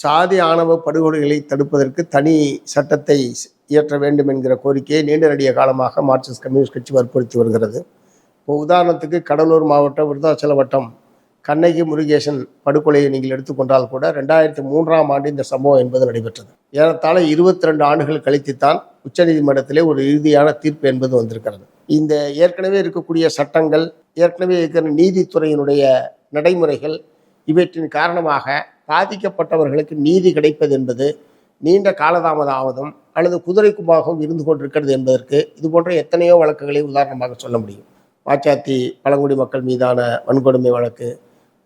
சாதி ஆணவ படுகொலைகளை தடுப்பதற்கு தனி சட்டத்தை இயற்ற வேண்டும் என்கிற கோரிக்கையை நீண்ட நெடிய காலமாக மார்க்சிஸ்ட் கம்யூனிஸ்ட் கட்சி வற்புறுத்தி வருகிறது. இப்போ உதாரணத்துக்கு கடலூர் மாவட்டம் விருதாச்சல வட்டம் கண்ணகி முருகேசன் படுகொலையை நீங்கள் எடுத்துக்கொண்டால் கூட ரெண்டாயிரத்தி மூன்றாம் ஆண்டு இந்த சம்பவம் என்பது நடைபெற்றது. ஏறத்தாழ இருபத்தி ரெண்டு ஆண்டுகள் கழித்துத்தான் உச்சநீதிமன்றத்திலே ஒரு இறுதியான தீர்ப்பு என்பது வந்திருக்கிறது. இந்த ஏற்கனவே இருக்கக்கூடிய சட்டங்கள் ஏற்கனவே இருக்கிற நீதித்துறையினுடைய நடைமுறைகள் இவற்றின் காரணமாக பாதிக்கப்பட்டவர்களுக்கு நீதி கிடைப்பது என்பது நீண்ட காலதாமதமாவதும் அல்லது குதிரை இருந்து கொண்டிருக்கிறது என்பதற்கு இது போன்ற எத்தனையோ வழக்குகளை உதாரணமாக சொல்ல முடியும். வாச்சாத்தி பழங்குடி மக்கள் மீதான வன்கொடுமை வழக்கு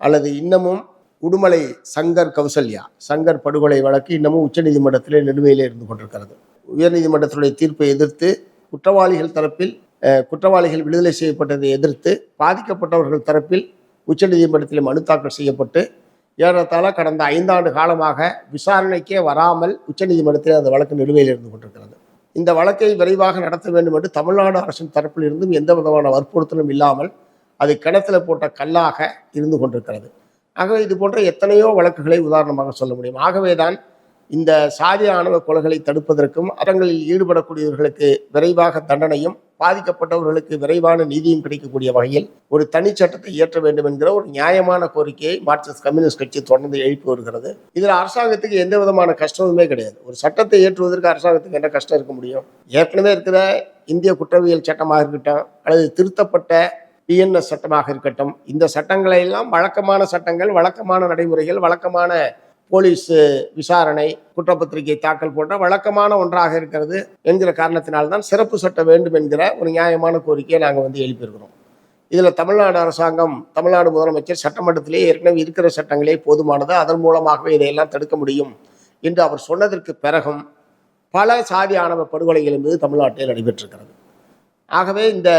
அல்லது இன்னமும் உடுமலை சங்கர் கௌசல்யா சங்கர் படுகொலை வழக்கு இன்னமும் உச்சநீதிமன்றத்திலே நிலுவையிலே இருந்து கொண்டிருக்கிறது. உயர்நீதிமன்றத்தினுடைய தீர்ப்பை எதிர்த்து குற்றவாளிகள் தரப்பில் குற்றவாளிகள் விடுதலை செய்யப்பட்டதை எதிர்த்து பாதிக்கப்பட்டவர்கள் தரப்பில் உச்சநீதிமன்றத்தில் மனு தாக்கல் செய்யப்பட்டு ஏறத்தாழ கடந்த ஐந்தாண்டு காலமாக விசாரணைக்கே வராமல் உச்சநீதிமன்றத்தில் அந்த வழக்கு நிலுவையில் இருந்து கொண்டிருக்கிறது. இந்த வழக்கை விரைவாக நடத்த வேண்டும் என்று தமிழ்நாடு அரசின் தரப்பில் இருந்தும் எந்த விதமான வற்புறுத்தலும் இல்லாமல் அது கிணத்துல போட்ட கல்லாக இருந்து கொண்டிருக்கிறது. ஆகவே இது போன்ற எத்தனையோ வழக்குகளை உதாரணமாக சொல்ல முடியும். ஆகவேதான் இந்த சாதி ஆணவ கொலைகளை தடுப்பதற்கும் அறங்களில் ஈடுபடக்கூடியவர்களுக்கு விரைவாக தண்டனையும் பாதிக்கப்பட்டவர்களுக்கு விரைவான நீதியும் கிடைக்கக்கூடிய வகையில் ஒரு தனி சட்டத்தை இயற்ற வேண்டும் என்கிற ஒரு நியாயமான கோரிக்கையை மார்க்சிஸ்ட் கம்யூனிஸ்ட் கட்சி தொடர்ந்து எழுப்பி வருகிறது. இதில் அரசாங்கத்துக்கு எந்த விதமான கஷ்டமுமே கிடையாது. ஒரு சட்டத்தை ஏற்றுவதற்கு அரசாங்கத்துக்கு என்ன கஷ்டம் இருக்க முடியும்? ஏற்கனவே இருக்கிற இந்திய குற்றவியல் சட்டமாக இருக்கட்டும் அல்லது திருத்தப்பட்ட பிஎன்எஸ் சட்டமாக இருக்கட்டும் இந்த சட்டங்களை எல்லாம் வழக்கமான சட்டங்கள் வழக்கமான நடைமுறைகள் வழக்கமான போலீஸ் விசாரணை குற்றப்பத்திரிகை தாக்கல் போன்ற வழக்கமான ஒன்றாக இருக்கிறது என்கிற காரணத்தினால்தான் சிறப்பு சட்டம் வேண்டும் என்கிற ஒரு நியாயமான கோரிக்கையை நாங்கள் வந்து எழுப்பியிருக்கிறோம். இதில் தமிழ்நாடு அரசாங்கம் தமிழ்நாடு முதலமைச்சர் சட்டமன்றத்திலே ஏற்கனவே இருக்கிற சட்டங்களே போதுமானது அதன் மூலமாகவே இதையெல்லாம் தடுக்க முடியும் என்று அவர் சொன்னதற்கு பிறகும் பல சாதி ஆணவ படுகொலைகள் என்பது தமிழ்நாட்டில் நடைபெற்றிருக்கிறது. ஆகவே இந்த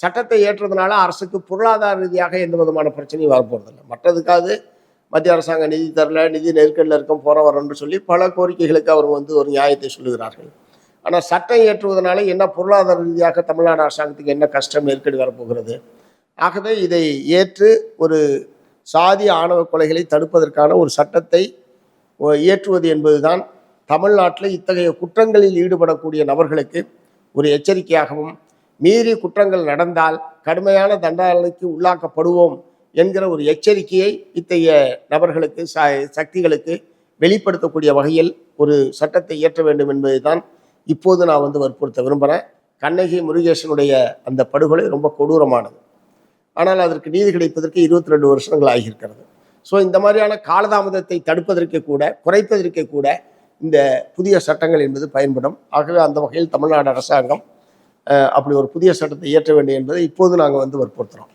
சட்டத்தை ஏற்றதுனால அரசுக்கு பொருளாதார ரீதியாக எந்த விதமான பிரச்சனையும் வரப்போறதில்லை. மற்றதுக்காவது மத்திய அரசாங்கம் நிதி தரல நிதி நெருக்கடியில் இருக்கும் போற வரோம்னு சொல்லி பல கோரிக்கைகளுக்கு அவர் வந்து ஒரு நியாயத்தை சொல்லுகிறார்கள். ஆனால் சட்டம் ஏற்றுவதனால என்ன பொருளாதார ரீதியாக தமிழ்நாடு அரசாங்கத்துக்கு என்ன கஷ்டம் நெருக்கடி வரப்போகிறது? ஆகவே இதை ஏற்று ஒரு சாதி ஆணவ கொலைகளை தடுப்பதற்கான ஒரு சட்டத்தை இயற்றுவது என்பதுதான் தமிழ்நாட்டில் இத்தகைய குற்றங்களில் ஈடுபடக்கூடிய நபர்களுக்கு ஒரு எச்சரிக்கையாகவும் மீறி குற்றங்கள் நடந்தால் கடுமையான தண்டனைக்கு உள்ளாக்கப்படுவோம் என்கிற ஒரு எச்சரிக்கையை இத்தகைய நபர்களுக்கு ச- சக்திகளுக்கு வெளிப்படுத்தக்கூடிய வகையில் ஒரு சட்டத்தை இயற்ற வேண்டும் என்பதை தான் இப்போது நான் வந்து வற்புறுத்த விரும்புகிறேன் கண்ணகி முருகேசனுடைய அந்த படுகொலை ரொம்ப கொடூரமானது. ஆனால் அதற்கு நீதி கிடைப்பதற்கு இருபத்தி ரெண்டு வருஷங்கள் ஆகியிருக்கிறது. ஸோ இந்த மாதிரியான காலதாமதத்தை தடுப்பதற்கு கூட குறைப்பதற்கு கூட இந்த புதிய சட்டங்கள் என்பது பயன்படும். ஆகவே அந்த வகையில் தமிழ்நாடு அரசாங்கம் அப்படி ஒரு புதிய சட்டத்தை இயற்ற வேண்டும் என்பதை இப்போது நாங்கள் வந்து வற்புறுத்துகிறோம்